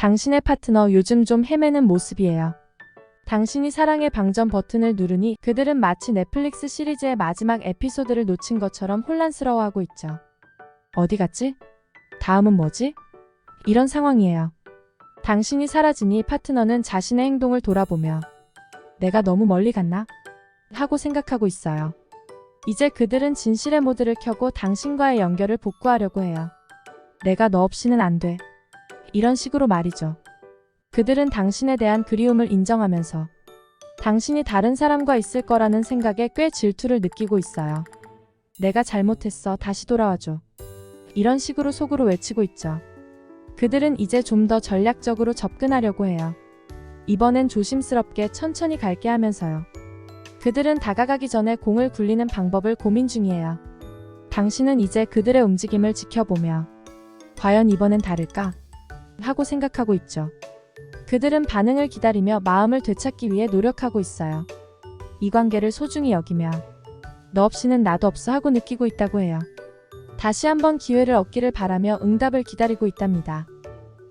당신의 파트너 요즘 좀 헤매는 모습이에요. 당신이 사랑의 방전 버튼을 누르니 그들은 마치 넷플릭스 시리즈의 마지막 에피소드를 놓친 것처럼 혼란스러워하고 있죠. 어디 갔지? 다음은 뭐지? 이런 상황이에요. 당신이 사라지니 파트너는 자신의 행동을 돌아보며 내가 너무 멀리 갔나? 하고 생각하고 있어요. 이제 그들은 진실의 모드를 켜고 당신과의 연결을 복구하려고 해요. 내가 너 없이는 안 돼. 이런 식으로 말이죠. 그들은 당신에 대한 그리움을 인정하면서 당신이 다른 사람과 있을 거라는 생각에 꽤 질투를 느끼고 있어요. 내가 잘못했어. 다시 돌아와줘. 이런 식으로 속으로 외치고 있죠. 그들은 이제 좀 더 전략적으로 접근하려고 해요. 이번엔 조심스럽게 천천히 갈게 하면서요. 그들은 다가가기 전에 공을 굴리는 방법을 고민 중이에요. 당신은 이제 그들의 움직임을 지켜보며 과연 이번엔 다를까? 하고 생각하고 있죠. 그들은 반응을 기다리며 마음을 되찾기 위해 노력하고 있어요. 이 관계를 소중히 여기며 너 없이는 나도 없어 하고 느끼고 있다고 해요. 다시 한번 기회를 얻기를 바라며 응답을 기다리고 있답니다.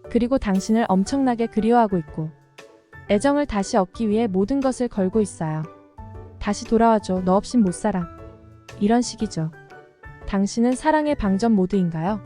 그리고 당신을 엄청나게 그리워하고 있고 애정을 다시 얻기 위해 모든 것을 걸고 있어요. 다시 돌아와줘. 너 없인 못 살아. 이런 식이죠. 당신은 사랑의 방전 모드인가요?